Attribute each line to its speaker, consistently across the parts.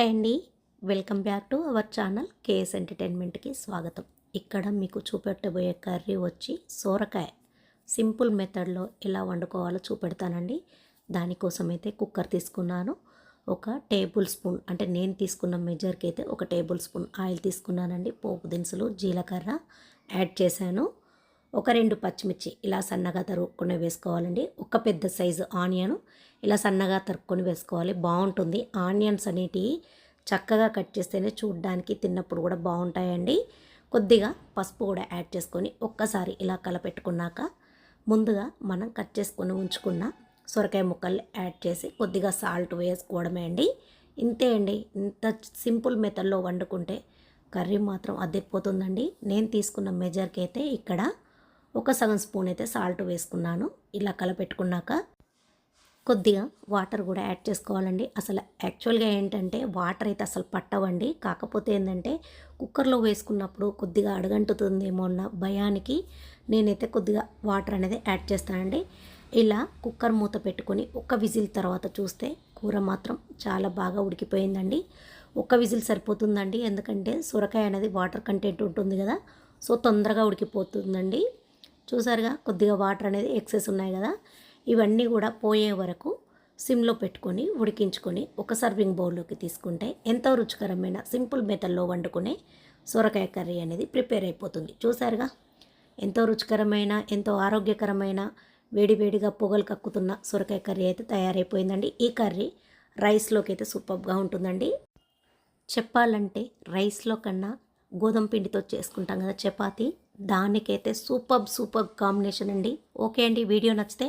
Speaker 1: Hi అండి. Welcome back to our channel KS ఎంటర్టైన్మెంట్కి స్వాగతం. ఇక్కడ మీకు చూపెట్టబోయే కర్రీ వచ్చి సోరకాయ. సింపుల్ మెథడ్లో ఎలా వండుకోవాలో చూపెడతానండి. దానికోసం అయితే కుక్కర్ తీసుకున్నాను. ఒక టేబుల్ స్పూన్ అంటే నేను తీసుకున్న మెజర్కి అయితే ఒక టేబుల్ స్పూన్ ఆయిల్ తీసుకున్నానండి. పోపు దినుసులు జీలకర్ర యాడ్ చేశాను. ఒక రెండు పచ్చిమిర్చి ఇలా సన్నగా తరుక్కునే వేసుకోవాలండి. ఒక పెద్ద సైజు ఆనియను ఇలా సన్నగా తరుక్కొని వేసుకోవాలి. బాగుంటుంది. ఆనియన్స్ అనేటివి చక్కగా కట్ చేస్తేనే చూడ్డానికి తిన్నప్పుడు కూడా బాగుంటాయండి. కొద్దిగా పసుపు కూడా యాడ్ చేసుకొని ఒక్కసారి ఇలా కలపెట్టుకున్నాక ముందుగా మనం కట్ చేసుకొని ఉంచుకున్న సొరకాయ ముక్కలు యాడ్ చేసి కొద్దిగా సాల్ట్ వేసుకోవడమే అండి. ఇంతే అండి. ఇంత సింపుల్ మెథడ్లో వండుకుంటే కర్రీ మాత్రం అద్దెపోతుందండి. నేను తీసుకున్న మెజర్కి అయితే ఇక్కడ ఒక సగం స్పూన్ అయితే సాల్ట్ వేసుకున్నాను. ఇలా కలపెట్టుకున్నాక కొద్దిగా వాటర్ కూడా యాడ్ చేసుకోవాలండి. అసలు యాక్చువల్గా ఏంటంటే వాటర్ అయితే అసలు పట్టవండి. కాకపోతే ఏంటంటే కుక్కర్లో వేసుకున్నప్పుడు కొద్దిగా అడగంటుతుందేమో అన్న భయానికి నేనైతే కొద్దిగా వాటర్ అనేది యాడ్ చేస్తానండి. ఇలా కుక్కర్ మూత పెట్టుకొని ఒక విజిల్ తర్వాత చూస్తే కూర మాత్రం చాలా బాగా ఉడికిపోయిందండి. ఒక విజిల్ సరిపోతుందండి. ఎందుకంటే సొరకాయ అనేది వాటర్ కంటెంట్ ఉంటుంది కదా సో తొందరగా ఉడికిపోతుందండి. చూసారుగా కొద్దిగా వాటర్ అనేది ఎక్సెస్ ఉన్నాయి కదా. ఇవన్నీ కూడా పోయే వరకు సిమ్లో పెట్టుకొని ఉడికించుకొని ఒక సర్వింగ్ బౌల్లోకి తీసుకుంటే ఎంతో రుచికరమైన సింపుల్ మెథడ్లో వండుకునే సొరకాయ కర్రీ అనేది ప్రిపేర్ అయిపోతుంది. చూసారుగా ఎంతో రుచికరమైన ఎంతో ఆరోగ్యకరమైన వేడివేడిగా పొగలు కక్కుతున్న సొరకాయ కర్రీ అయితే తయారైపోయిందండి. ఈ కర్రీ రైస్లోకి అయితే సూపర్గా ఉంటుందండి. చెప్పాలంటే రైస్లో కన్నా గోధుమ పిండితో చేసుకుంటాం కదా చపాతి. దానికైతే సూపర్ సూపర్ కాంబినేషన్ అండి. ఓకే అండి వీడియో నచ్చితే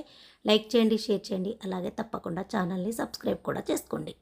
Speaker 1: లైక్ చేయండి షేర్ చేయండి. అలాగే తప్పకుండా ఛానల్ని సబ్స్క్రైబ్ కూడా చేసుకోండి.